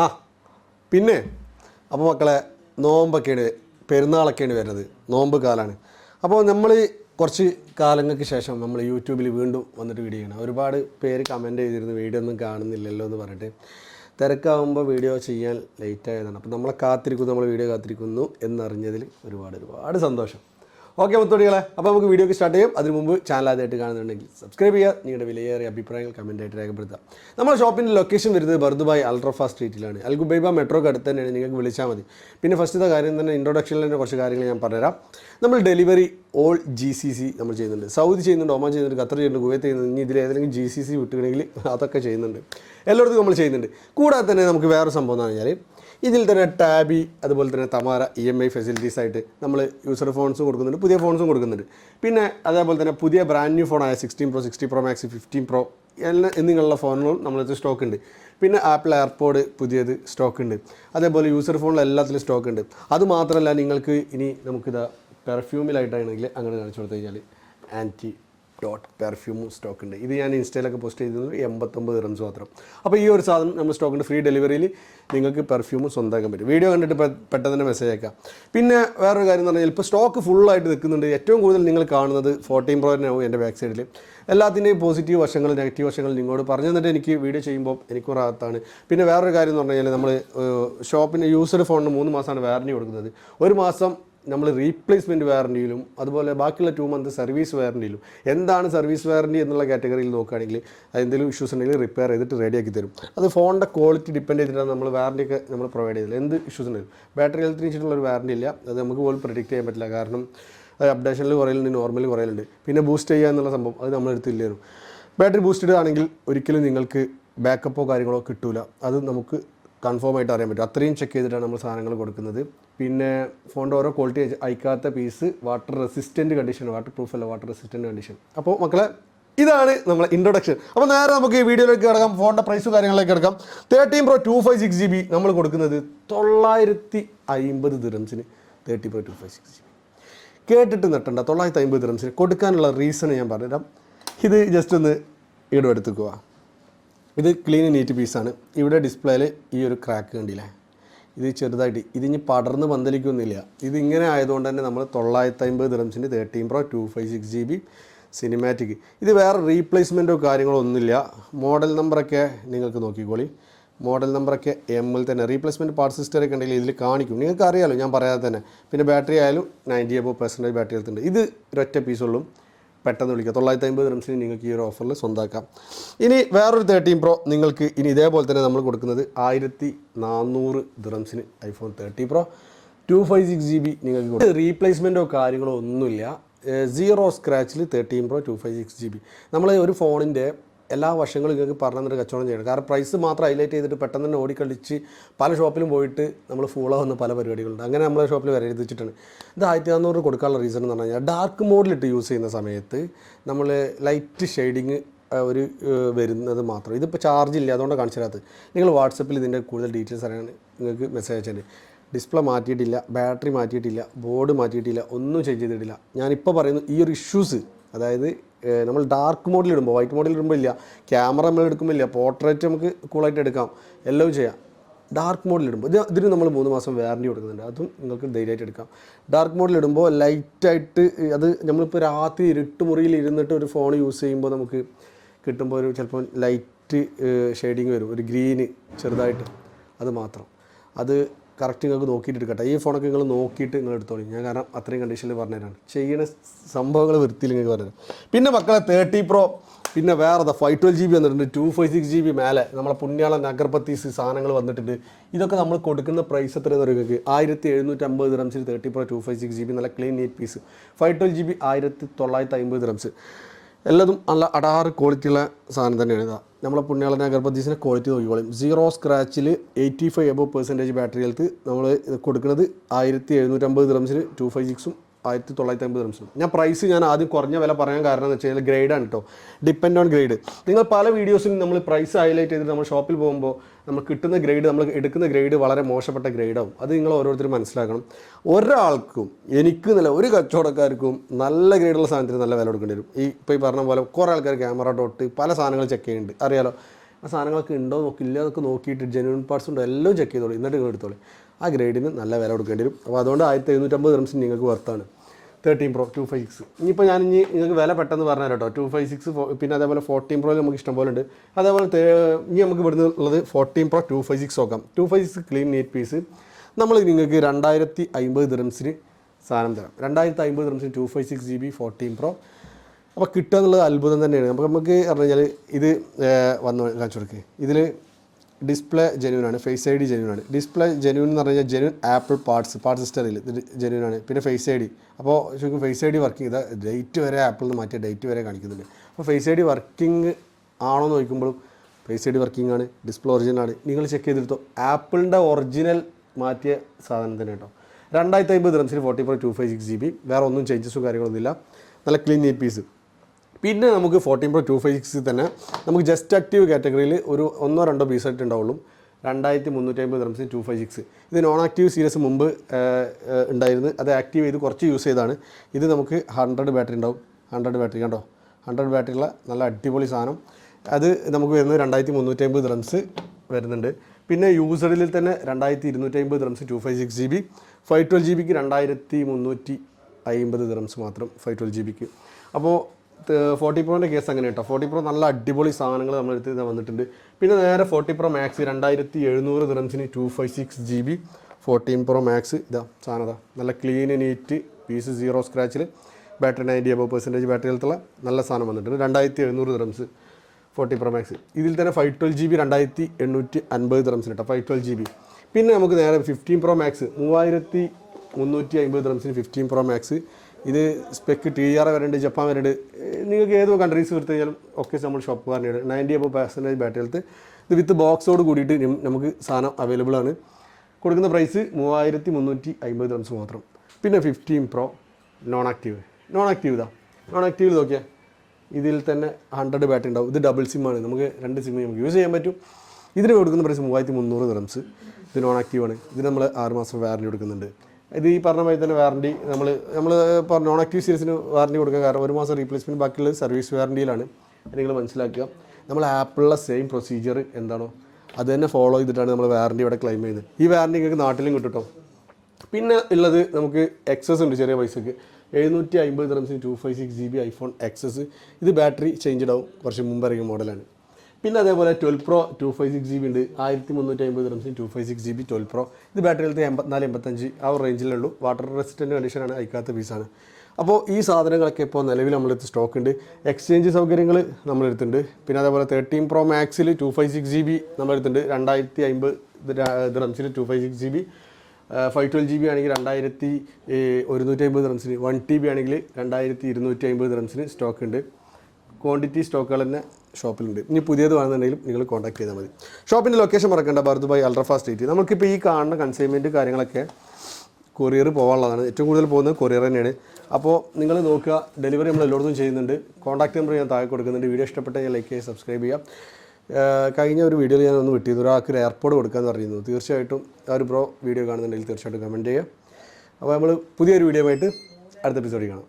ആ പിന്നെ അപ്പോൾ മക്കളെ നോമ്പൊക്കെയാണ് പെരുന്നാളൊക്കെയാണ് വരുന്നത്. നോമ്പ് കാലമാണ് അപ്പോൾ നമ്മൾ കുറച്ച് കാലങ്ങൾക്ക് ശേഷം നമ്മൾ യൂട്യൂബിൽ വീണ്ടും വന്നിട്ട് വീഡിയോ ചെയ്യണം. ഒരുപാട് പേര് കമന്റ് ചെയ്തിരുന്നു വീഡിയോ ഒന്നും കാണുന്നില്ലല്ലോ എന്ന് പറഞ്ഞിട്ട്. തിരക്കാവുമ്പോൾ വീഡിയോ ചെയ്യാൻ ലേറ്റ് ആയതാണ്. അപ്പോൾ നമ്മളെ കാത്തിരിക്കുന്നു നമ്മൾ വീഡിയോ കാത്തിരിക്കുന്നു എന്നറിഞ്ഞതിൽ ഒരുപാട് ഒരുപാട് സന്തോഷം. ഓക്കെ മുത്തോടികളെ അപ്പോൾ നമുക്ക് വീഡിയോക്ക് സ്റ്റാർട്ട് ചെയ്യും. അതിന് മുമ്പ് ചാനൽ ആദ്യമായിട്ട് കാണുന്നുണ്ടെങ്കിൽ സബ്സ്ക്രൈബ് ചെയ്യുക. നിങ്ങളുടെ വിലയേറിയ അഭിപ്രായങ്ങൾ കമന്റായിട്ട് രേഖപ്പെടുത്തുക. നമ്മുടെ ഷോപ്പിന്റെ ലൊക്കേഷൻ വരുന്നത് ബർദുബായ് അൾട്രഫ സ്ട്രീറ്റിലാണ് അൽഗുബൈബ മെട്രോക്ക് അടുത്ത് തന്നെയാണ്. നിങ്ങൾക്ക് വിളിച്ചാൽ മതി. പിന്നെ ഫസ്റ്റത്തെ കാര്യം തന്നെ ഇൻട്രൊഡക്ഷനിൽ തന്നെ കുറച്ച് കാര്യങ്ങൾ ഞാൻ പറഞ്ഞുതരാം. നമ്മൾ delivery all G C C നമ്മൾ ചെയ്യുന്നുണ്ട്. സൗദി ചെയ്യുന്നുണ്ട് ഒമാൻ ചെയ്യുന്നുണ്ട് ഖത്തർ ചെയ്യുന്നുണ്ട് കുവൈത്ത് ചെയ്യുന്നുണ്ട്. ഇനി ഇതിൽ ഏതെങ്കിലും ജി സി സി വിട്ടുകണമെങ്കിൽ അതൊക്കെ ചെയ്യുന്നുണ്ട്. എല്ലായിടത്തും നമ്മൾ ചെയ്യുന്നുണ്ട്. കൂടാതെ തന്നെ നമുക്ക് വേറെ സംഭവം എന്ന് പറഞ്ഞാൽ ഇതിൽ തന്നെ ടാബി അതുപോലെ തന്നെ Tamara E M I facilities ആയിട്ട് നമ്മൾ യൂസർ ഫോൺസും കൊടുക്കുന്നുണ്ട് പുതിയ ഫോൺസും കൊടുക്കുന്നുണ്ട്. പിന്നെ അതേപോലെ തന്നെ പുതിയ brand new ഫോണായ sixteen pro sixty pro max fifteen pro എല്ലാം എന്നിങ്ങനെയുള്ള ഫോണുകളും നമ്മളത് സ്റ്റോക്ക് ഉണ്ട്. പിന്നെ ആപ്പിൾ എയർപോഡ് പുതിയത് സ്റ്റോക്ക് ഉണ്ട്. അതേപോലെ യൂസർ ഫോണിൽ എല്ലാത്തിലും സ്റ്റോക്ക് ഉണ്ട്. അതുമാത്രമല്ല നിങ്ങൾക്ക് ഇനി നമുക്കിത് പെർഫ്യൂമിലായിട്ടാണെങ്കിൽ അങ്ങനെ കാണിച്ചു കൊടുത്തു കഴിഞ്ഞാൽ ആന്റി ഡോട്ട് പെർഫ്യൂം സ്റ്റോക്ക് ഉണ്ട്. ഇത് ഞാൻ ഇൻസ്റ്റയിലൊക്കെ പോസ്റ്റ് ചെയ്തത് എൺപത്തൊമ്പത് റൺസ് മാത്രം. അപ്പോൾ ഈ ഒരു സാധനം നമ്മൾ സ്റ്റോക്ക് ഉണ്ട് ഫ്രീ ഡെലിവറിയിൽ നിങ്ങൾക്ക് പെർഫ്യൂമും സ്വന്തമാക്കാൻ പറ്റും. വീഡിയോ കണ്ടിട്ട് പെട്ടെന്ന് തന്നെ മെസ്സേജ് അയക്കാം. പിന്നെ വേറൊരു കാര്യം എന്ന് പറഞ്ഞാൽ ഇപ്പോൾ സ്റ്റോക്ക് ഫുള്ളായിട്ട് നിൽക്കുന്നുണ്ട്. ഏറ്റവും കൂടുതൽ നിങ്ങൾ കാണുന്നത് ഫോർട്ടീൻ പ്രോനാവും എന്റെ ബാക്ക് സൈഡിൽ എല്ലാത്തിന്റെയും പോസിറ്റീവ് വശങ്ങൾ നെഗറ്റീവ് വശങ്ങൾ നിങ്ങളോട് പറഞ്ഞു തന്നിട്ട് എനിക്ക് വീഡിയോ ചെയ്യുമ്പോൾ എനിക്കും റാത്താണ് പിന്നെ വേറൊരു കാര്യം എന്ന് പറഞ്ഞു കഴിഞ്ഞാൽ നമ്മൾ ഷോപ്പിന് യൂസർ ഫോണിന് മൂന്ന് മാസമാണ് വാറണ്ടി കൊടുക്കുന്നത്. ഒരു മാസം നമ്മൾ റീപ്ലേസ്മെന്റ് വാറന്റിയിലും അതുപോലെ ബാക്കിയുള്ള ടു മന്ത് സർവീസ് വാറന്റിയിലും എന്താണ് സർവീസ് വാറന്റി എന്നുള്ള കാറ്റഗറിയിൽ നോക്കുകയാണെങ്കിൽ എന്തെങ്കിലും ഇഷ്യൂസ് ഉണ്ടെങ്കിൽ റിപ്പയർ ചെയ്തിട്ട് റെഡിയാക്കി തരും. അത് ഫോണിന്റെ ക്വാളിറ്റി ഡിപ്പെൻഡ് ചെയ്തിട്ടാണ് നമ്മൾ വാറണ്ടി ഒക്കെ നമ്മൾ പ്രൊവൈഡ് ചെയ്തത്. എന്ത് ഇഷ്യൂസ് ഉണ്ടെങ്കിലും. ബാറ്ററി ഹെൽത്തിന് വെച്ചിട്ടുള്ള ഒരു വാറന്റി ഇല്ല. അത് നമുക്ക് പോലും പ്രിഡിക്റ്റ് ചെയ്യാൻ പറ്റില്ല. കാരണം അപ്ഡേഷനിൽ കുറയലുണ്ട് നോർമലി കുറയലുണ്ട് പിന്നെ ബൂസ്റ്റ് ചെയ്യുക എന്നുള്ള സംഭവം അത് നമ്മൾ നമ്മളെടുത്തില്ലായിരുന്നു ബാറ്ററി ബൂസ്റ്റഡ് ആണെങ്കിൽ ഒരിക്കലും നിങ്ങൾക്ക് ബാക്കപ്പോ കാര്യങ്ങളോ കിട്ടില്ല അത് നമുക്ക് കൺഫേം ആയിട്ട് അറിയാൻ പറ്റും. അത്രയും ചെക്ക് ചെയ്തിട്ടാണ് നമ്മൾ സാധനങ്ങൾ കൊടുക്കുന്നത്. പിന്നെ ഫോണിന്റെ ഓരോ quality അയക്കാത്ത piece water resistant condition water proof അല്ല വാട്ടർ റെസിസ്റ്റന്റ് കണ്ടീഷൻ അപ്പോൾ മക്കളെ ഇതാണ് നമ്മളെ ഇൻട്രൊഡക്ഷൻ അപ്പോൾ നേരെ നമുക്ക് ഈ വീഡിയോയിലേക്ക് കിടക്കാം ഫോണിന്റെ പ്രൈസും കാര്യങ്ങളിലേക്ക് കിടക്കാം thirteen pro two five six G B നമ്മൾ കൊടുക്കുന്നത് തൊള്ളായിരത്തി അമ്പത് ദിറംസിന് thirty pro two five six G B കേട്ടിട്ട് നെട്ടണ്ട തൊള്ളായിരത്തി അമ്പത് ദിറംസിന് കൊടുക്കാനുള്ള റീസൺ ഞാൻ പറഞ്ഞുതരാം. ഇത് ജസ്റ്റ് ഒന്ന് ഇവിടെ എടുത്തുക്കുക ഇത് ക്ലീൻ നീറ്റ് പീസാണ് ഇവിടെ ഡിസ്പ്ലേയിൽ ഈ ഒരു ക്രാക്ക് കണ്ടില്ലേ? ഇത് ചെറുതായിട്ട്. ഇതിനി പടർന്ന് പന്തലിക്കൊന്നുമില്ല. ഇതിങ്ങനെ ആയതുകൊണ്ട് തന്നെ നമ്മൾ തൊള്ളായിരത്തി അമ്പത് റംസിന്റെ thirteen pro two five six G B cinematic ഇത് വേറെ റീപ്ലേസ്മെന്റോ കാര്യങ്ങളോ ഒന്നുമില്ല. മോഡൽ നമ്പറൊക്കെ നിങ്ങൾക്ക് നോക്കിക്കോളി. മോഡൽ നമ്പറൊക്കെ എമ്മിൽ തന്നെ. റീപ്ലേസ്മെന്റ് പാർട്ട് സിസ്റ്റർ ഒക്കെ ഉണ്ടെങ്കിൽ ഇതിൽ കാണിക്കും. നിങ്ങൾക്ക് അറിയാമല്ലോ ഞാൻ പറയാതെ തന്നെ. പിന്നെ ബാറ്ററി ആയാലും നയന്റി എബോ പെർസെന്റേജ് ബാറ്ററി എടുത്തിട്ടുണ്ട് ഇത് ഒരൊറ്റ പീസുള്ളൂ പെട്ടെന്ന് വിളിക്കുക തൊള്ളായിരത്തി അമ്പത് റംസിന് നിങ്ങൾക്ക് ഈ ഒരു ഓഫറിൽ സ്വന്തമാക്കാം ഇനി വേറൊരു തേർട്ടീൻ പ്രോ നിങ്ങൾക്ക് ഇനി ഇതേപോലെ തന്നെ നമ്മൾ കൊടുക്കുന്നത് ആയിരത്തി നാനൂറ് ദിറംസിന് iPhone thirty pro two five six G B നിങ്ങൾക്ക് റീപ്ലേസ്മെന്റോ കാര്യങ്ങളോ ഒന്നുമില്ല. Zero സ്ക്രാച്ചിൽ thirteen pro two five six G B നമ്മൾ ഒരു ഫോണിന്റെ എല്ലാ വശങ്ങളും നിങ്ങൾക്ക് പറഞ്ഞു തന്നിട്ട് കച്ചവടം ചെയ്യണം. കാരണം പ്രൈസ് മാത്രം ഹൈലൈറ്റ് ചെയ്തിട്ട് പെട്ടെന്ന് തന്നെ ഓടിക്കളിച്ച് പല ഷോപ്പിലും പോയിട്ട് നമ്മൾ ഫൂളാവുന്ന പല പരിപാടികളുണ്ട്. അങ്ങനെ നമ്മളെ ഷോപ്പിൽ വരെ എഴുതിച്ചിട്ടുണ്ട് ഇത് ആയിരത്തി നാനൂറ് കൊടുക്കാനുള്ള റീസൺ എന്ന് പറഞ്ഞു കഴിഞ്ഞാൽ ഡാർക്ക് മോഡിലിട്ട് യൂസ് ചെയ്യുന്ന സമയത്ത് നമ്മൾ ലൈറ്റ് ഷെയ്ഡിങ് ഒരു വരുന്നത് മാത്രം. ഇതിപ്പോൾ ചാർജ് ഇല്ല അതുകൊണ്ട് കാണിച്ചു തരാത്തത് നിങ്ങൾ വാട്സപ്പിൽ ഇതിന്റെ കൂടുതൽ ഡീറ്റെയിൽസ് അറിയാൻ നിങ്ങൾക്ക് മെസ്സേജ് അയച്ചാൽ ഡിസ്പ്ലേ മാറ്റിയിട്ടില്ല ബാറ്ററി മാറ്റിയിട്ടില്ല ബോർഡ് മാറ്റിയിട്ടില്ല ഒന്നും ചേഞ്ച് ചെയ്തിട്ടില്ല. ഞാനിപ്പോൾ പറയുന്നു ഈ ഒരു ഇഷ്യൂസ് അതായത് നമ്മൾ ഡാർക്ക് മോഡിൽ ഇടുമ്പോൾ വൈറ്റ് മോഡിൽ ഇടുമ്പോൾ ഇല്ല. ക്യാമറ നമ്മൾ എടുക്കുമ്പോൾ ഇല്ല. പോർട്രേറ്റ് നമുക്ക് കൂളായിട്ട് എടുക്കാം. എല്ലാം ചെയ്യാം. ഡാർക്ക് മോഡിൽ ഇടുമ്പോൾ ഇത് ഇതിന് നമ്മൾ മൂന്ന് മാസം വാറണ്ടി കൊടുക്കുന്നുണ്ട്. അതും നിങ്ങൾക്ക് ധൈര്യമായിട്ട് എടുക്കാം. ഡാർക്ക് മോഡിൽ ഇടുമ്പോൾ ലൈറ്റായിട്ട് അത് നമ്മളിപ്പോൾ രാത്രി ഇരുട്ട് മുറിയിൽ ഇരുന്നിട്ട് ഒരു ഫോൺ യൂസ് ചെയ്യുമ്പോൾ നമുക്ക് കിട്ടുമ്പോൾ ഒരു ചിലപ്പോൾ ലൈറ്റ് ഷെയ്ഡിങ് വരും. ഒരു ഗ്രീന് ചെറുതായിട്ട്. അത് മാത്രം. അത് കറക്റ്റ് നിങ്ങൾക്ക് നോക്കിയിട്ട് എടുക്കട്ടെ. ഈ ഫോണൊക്കെ നിങ്ങൾ നോക്കിയിട്ട് നിങ്ങൾ എടുത്തോളി. ഞാൻ കാരണം അത്രയും കണ്ടീഷനിൽ പറഞ്ഞുതരാണ്. ചെയ്യുന്ന സംഭവങ്ങൾ വൃത്തിയിൽ നിങ്ങൾക്ക് പറഞ്ഞുതരാം. പിന്നെ മക്കളെ തേർട്ടി പ്രോ പിന്നെ വേറെ അതാ ഫൈവ് ട്വൽവ് ജി ബി വന്നിട്ടുണ്ട്. Two five six G B മേലെ നമ്മളെ പുണ്യാളൻ അഗർബത്തീസ് സാധനങ്ങൾ വന്നിട്ടുണ്ട്. ഇതൊക്കെ നമ്മൾ കൊടുക്കുന്ന പ്രൈസ് എത്ര പറയുന്നത് ആയിരത്തി എഴുന്നൂറ്റി അമ്പത് റംസിൽ thirty pro two five six G B നല്ല clean neat piece five twelve G B ആയിരത്തി തൊള്ളായിരത്തി അമ്പത് റംസ് എല്ലാതും നല്ല അടാറ് ക്വാളിറ്റിയുള്ള സാധനം തന്നെയാണ് ഇതാ. നമ്മളെ പുണ്യാളന ഗർഭദീസിന്റെ ക്വാളിറ്റി നോക്കിക്കോളും. Zero സ്ക്രാച്ചിൽ eighty five above percentage battery health നമ്മൾ കൊടുക്കുന്നത് ആയിരത്തി എഴുന്നൂറ്റമ്പത് ഗ്രംസിന് ടു ഫൈവ് സിക്സും ആയിരത്തി തൊള്ളായിരത്തി അമ്പത് റംസ് ഞാൻ പ്രൈസ് ഞാൻ ആദ്യം കുറഞ്ഞ വില പറയാൻ കാരണം എന്ന് വെച്ച് കഴിഞ്ഞാൽ ഗ്രേഡാണ് കേട്ടോ ഡിപ്പെൻഡ് ഓൺ ഗ്രേഡ് നിങ്ങൾ പല വീഡിയോസിലും നമ്മൾ പ്രൈസ് ഹൈലൈറ്റ് ചെയ്തിട്ട് നമ്മൾ ഷോപ്പിൽ പോകുമ്പോൾ നമ്മൾ കിട്ടുന്ന ഗ്രേഡ് നമ്മൾ എടുക്കുന്ന ഗ്രേഡ് വളരെ മോശപ്പെട്ട ഗ്രേഡാവും അത് നിങ്ങൾ ഓരോരുത്തരും മനസ്സിലാക്കണം. ഒരാൾക്കും എനിക്ക് നല്ല ഒരു കച്ചവടക്കാർക്കും നല്ല ഗ്രേഡുള്ള സാധനത്തിന് നല്ല വില കൊടുക്കേണ്ടി വരും. ഈ ഇപ്പോൾ ഈ പറഞ്ഞ പോലെ കുറേ ആൾക്കാർ ക്യാമറ ഡോട്ട് പല സാധനങ്ങൾ ചെക്ക് ചെയ്യുന്നുണ്ട്. അറിയാലോ? ആ സാധനങ്ങളൊക്കെ ഉണ്ടോ നോക്കില്ല എന്നൊക്കെ നോക്കിയിട്ട് ജെനുവിൻ പാർട്സ് ഉണ്ടോ? എല്ലാം ചെക്ക് ചെയ്തോളൂ. എന്നിട്ട് നിങ്ങൾ എടുത്തോളൂ. ആ ഗ്രേഡിന് നല്ല വില കൊടുക്കേണ്ടി വരും. അപ്പോൾ അതുകൊണ്ട് ആയിരത്തി എഴുന്നൂറ്റമ്പത് റംസിന് നിങ്ങൾക്ക് വർത്താണ് thirteen pro two five six ഇനിയിപ്പോൾ ഞാൻ ഇനി നിങ്ങൾക്ക് വില പെട്ടെന്ന് പറഞ്ഞു കേട്ടോ. ടു ഫൈവ് സിക്സ് പിന്നെ അതേപോലെ ഫോർട്ടീൻ പ്രോയിൽ നമുക്ക് ഇഷ്ടം പോലെ ഉണ്ട്. അതേപോലെ ഇനി നമുക്ക് ഇവിടുന്ന് ഉള്ളത് fourteen pro two five six നോക്കാം. Two five six clean neat piece നമ്മൾ നിങ്ങൾക്ക് രണ്ടായിരത്തി അമ്പത് ദിറംസിന് സാധനം തരാം. രണ്ടായിരത്തി അമ്പത് ദിറംസിന് two five six G B fourteen pro അപ്പോൾ കിട്ടുക എന്നുള്ളത് അത്ഭുതം തന്നെയാണ്. നമുക്ക് നമുക്ക് പറഞ്ഞു കഴിഞ്ഞാൽ ഇത് വന്നു കാണിച്ചു കൊടുക്കുക ഇതിൽ ഡിസ്പ്ലേ ജെന്യൂൻ ആണ് ഫേസ് ഐ ഡി ജെന്യൂൻ ആണ് ഡിസ്പ്ലേ ജെന്യൂൻ എന്ന് പറഞ്ഞാൽ ജെന്യൂൻ ആപ്പിൾ പാർട്സ് പാർട്സ് ഹിസ്റ്ററിൽ ഇത് ജെന്യൂൻ ആണ് പിന്നെ ഫേസ് ഐ ഡി അപ്പോൾ ശരിക്കും ഫേസ് ഐ ഡി വർക്കിംഗ് ഇത് ഡേറ്റ് വരെ ആപ്പിൾ നിന്ന് മാറ്റിയ ഡേറ്റ് വരെ കാണിക്കുന്നുണ്ട് അപ്പോൾ ഫേസ് ഐ ഡി വർക്കിംഗ് ആണോ എന്ന് നോക്കുമ്പോഴും ഫേസ് ഐ ഡി വർക്കിംഗ് ആണ് ഡിസ്പ്ലേ ഒറിജിനൽ ആണ് നിങ്ങൾ ചെക്ക് ചെയ്തെടുത്തോ ആപ്പിളിന്റെ ഒറിജിനൽ മാറ്റിയ സാധനം തന്നെ കേട്ടോ രണ്ടായിരത്തി അമ്പത് റംസിൽ forty four two five six G B വേറെ ഒന്നും ചേഞ്ചസും കാര്യങ്ങളൊന്നുമില്ല നല്ല ക്ലീൻ ഇ പീസ് പിന്നെ നമുക്ക് ഫോർട്ടീൻ പ്രോ ടു ഫൈവ് സിക്സിൽ തന്നെ നമുക്ക് ജസ്റ്റ് ആക്റ്റീവ് കാറ്റഗറിയിൽ ഒരു ഒന്നോ രണ്ടോ പീസ് ആയിട്ട് ഉണ്ടാവുള്ളൂ. രണ്ടായിരത്തി മുന്നൂറ്റി അമ്പത് റംസിന് ടു ഫൈവ് സിക്സ് ഇത് നോൺ ആക്റ്റീവ് സീരീസ് മുമ്പ് ഉണ്ടായിരുന്നു. അത് ആക്റ്റീവ് ചെയ്ത് കുറച്ച് യൂസ് ചെയ്താണ് ഇത് നമുക്ക് ഹൺഡ്രഡ് ബാറ്ററി ഉണ്ടാവും. ഹൺഡ്രഡ് ബാറ്ററി കണ്ടോ? ഹൺഡ്രഡ് ബാറ്ററിയുള്ള നല്ല അടിപൊളി സാധനം. അത് നമുക്ക് വരുന്നത് രണ്ടായിരത്തി മുന്നൂറ്റി അമ്പത് റംസ് വരുന്നുണ്ട്. പിന്നെ യൂസറിൽ തന്നെ രണ്ടായിരത്തി ഇരുന്നൂറ്റി അമ്പത് rums two five six G B five twelve G ബിക്ക് രണ്ടായിരത്തി മുന്നൂറ്റി അമ്പത് റംസ് മാത്രം ഫൈവ് ട്വൽവ് ജി ബിക്ക് അപ്പോൾ ഫോർട്ടി പ്രോന്റെ കേസ് അങ്ങനെ കേട്ടോ. ഫോർട്ടി പ്രോ നല്ല അടിപൊളി സാധനങ്ങൾ നമ്മളെടുത്ത് ഇത് വന്നിട്ടുണ്ട്. പിന്നെ നേരെ ഫോർട്ടി പ്രോ മാക്സ് രണ്ടായിരത്തി എഴുന്നൂറ് ദിറംസിന് two five six G B fourteen pro max ഇതാ സാധനം ഇതാ. നല്ല clean neat piece zero സ്ക്രാച്ചിൽ battery ninety above percentage battery നല്ല സാധനം വന്നിട്ടുണ്ട്. രണ്ടായിരത്തി എഴുന്നൂറ് ദിറംസ് ഫോർട്ടി പ്രോ മാക്സ്. ഇതിൽ തന്നെ ഫൈവ് ട്വൽവ് ജി ബി രണ്ടായിരത്തി എണ്ണൂറ്റി അൻപത് ദിറംസിന് കേട്ടോ. ഫൈവ് ട്വൽവ് ജി ബി പിന്നെ നമുക്ക് നേരെ ഫിഫ്റ്റീൻ പ്രോ മാക്സ്. മൂവായിരത്തി മുന്നൂറ്റി അമ്പത് ദിറംസിന് ഫിഫ്റ്റീൻ പ്രോ മാക്സ്. ഇത് സ്പെക്ക് ടി ആർ വരുന്നുണ്ട് ജപ്പാൻ വരുന്നുണ്ട്. നിങ്ങൾക്ക് ഏത് കൺട്രീസ് എടുത്തു കഴിഞ്ഞാലും ഒക്കെ നമ്മൾ ഷോപ്പ് പറഞ്ഞിട്ട് ninety above percentage battery health ഇത് വിത്ത് ബോക്സോട് കൂടിയിട്ട് നമുക്ക് സാധനം അവൈലബിൾ ആണ്. കൊടുക്കുന്ന പ്രൈസ് മൂവായിരത്തി മുന്നൂറ്റി അമ്പത് റംസ് മാത്രം. പിന്നെ fifteen pro non active non active ഇതാ. നോൺ ആക്റ്റീവ് നോക്കിയാൽ ഇതിൽ തന്നെ ഹൺഡ്രഡ് ബാറ്ററി ഉണ്ടാവും. ഇത് ഡബിൾ സിം ആണ്. നമുക്ക് രണ്ട് സിം നമുക്ക് യൂസ് ചെയ്യാൻ പറ്റും. ഇതിന് കൊടുക്കുന്ന പ്രൈസ് മൂവായിരത്തി മുന്നൂറ് ദിറംസ് ഇത് നോൺ ആക്റ്റീവ് ആണ്. ഇത് നമ്മൾ ആറ് മാസം വാറന്റി കൊടുക്കുന്നുണ്ട്. ഇത് ഈ പറഞ്ഞ മാതിരി തന്നെ വാറണ്ടി നമ്മൾ നമ്മൾ ഇപ്പോൾ നോൺ ആക്റ്റീവ് സീരീസിന് വാറണ്ടി കൊടുക്കുക കാരണം ഒരു മാസം റീപ്ലേസ്മെന്റ് ബാക്കിയുള്ള സർവീസ് വാറണ്ടിയിലാണ് നിങ്ങൾ മനസ്സിലാക്കുക. നമ്മൾ ആപ്പിളിലെ സെയിം പ്രൊസീജിയർ എന്താണോ അത് തന്നെ ഫോളോ ചെയ്തിട്ടാണ് നമ്മൾ വാറണ്ടി ഇവിടെ ക്ലെയിം ചെയ്യുന്നത്. ഈ വാറണ്ടി നിങ്ങൾക്ക് നാട്ടിലും കിട്ടും പിന്നെ ഉള്ളത് നമുക്ക് എക്സസ് ഉണ്ട് ചെറിയ പൈസക്ക്. എഴുന്നൂറ്റി അമ്പത് റംസിന് two five six G B iPhone XS ഇത് ബാറ്ററി ചേഞ്ച് ആവും കുറച്ച് മുമ്പ് ഇറങ്ങിയ മോഡലാണ് പിന്നെ അതേപോലെ twelve pro two five six G B ഉണ്ട്. ആയിരത്തി മുന്നൂറ്റി അമ്പത് റംസിൻ two five six G B twelve pro ഇത് ബാറ്ററിൽ ഹെൽത്ത് എൺപത്തിനാല് എൺപത്തഞ്ച് ആ റേഞ്ചിലുള്ളൂ വാട്ടർ റെസിസ്റ്റന്റ് കണ്ടീഷനാണ് അയക്കാത്ത പീസാണ് അപ്പോൾ ഈ സാധനങ്ങളൊക്കെ ഇപ്പോൾ നിലവിൽ നമ്മളെടുത്ത് സ്റ്റോക്ക് ഉണ്ട്. എക്സ്ചേഞ്ച് സൗകര്യങ്ങൾ നമ്മളെടുത്തുണ്ട് പിന്നെ അതേപോലെ thirteen pro മാക്സിൽ two five six G B നമ്മളെടുത്തുണ്ട് രണ്ടായിരത്തി അമ്പത് റംസിൽ two five six G B five twelve G B ആണെങ്കിൽ രണ്ടായിരത്തി ഒരുന്നൂറ്റി അമ്പത് റംസിന് വൺ ടി ബി ആണെങ്കിൽ രണ്ടായിരത്തി ഇരുന്നൂറ്റി അമ്പത് റംസിന് സ്റ്റോക്ക് ഉണ്ട്. ക്വാണ്ടിറ്റി സ്റ്റോക്കുകൾ തന്നെ ഷോപ്പിലുണ്ട്. ഇനി പുതിയത് വേണമെന്നുണ്ടെങ്കിലും നിങ്ങൾ കോൺടാക്ട് ചെയ്താൽ മതി. ഷോപ്പിന്റെ ലൊക്കേഷൻ മറക്കണ്ട. ഭരതുബായ് അൾട്രാഫാ സ്ട്രീറ്റ് നമുക്കിപ്പോൾ ഈ കാണുന്ന കൺസൈൻമെന്റ് കാര്യങ്ങളൊക്കെ കൊറിയർ പോകാനുള്ളതാണ്. ഏറ്റവും കൂടുതൽ പോകുന്നത് കൊറിയർ തന്നെയാണ്. അപ്പോൾ നിങ്ങൾ നോക്കുക ഡെലിവറി നമ്മൾ എല്ലായിടത്തും ചെയ്യുന്നുണ്ട്. കോൺടാക്ട് നമ്പർ ഞാൻ താഴെ കൊടുക്കുന്നുണ്ട്. വീഡിയോ ഇഷ്ടപ്പെട്ട ഞാൻ ലൈക്ക് ചെയ്യുക സബ്സ്ക്രൈബ് ചെയ്യുക. കഴിഞ്ഞ ഒരു വീഡിയോയിൽ ഞാൻ ഒന്ന് വിട്ടിയത് ഒരാൾക്ക് ഒരു എയർപോർട്ട് കൊടുക്കാമെന്ന് പറഞ്ഞിരുന്നു. തീർച്ചയായിട്ടും ആ ഒരു ബ്രോ വീഡിയോ കാണുന്നുണ്ടെങ്കിൽ തീർച്ചയായിട്ടും കമന്റ് ചെയ്യുക. അപ്പോൾ നമ്മൾ പുതിയൊരു വീഡിയോ ആയിട്ട് അടുത്ത എപ്പിസോഡിൽ കാണാം.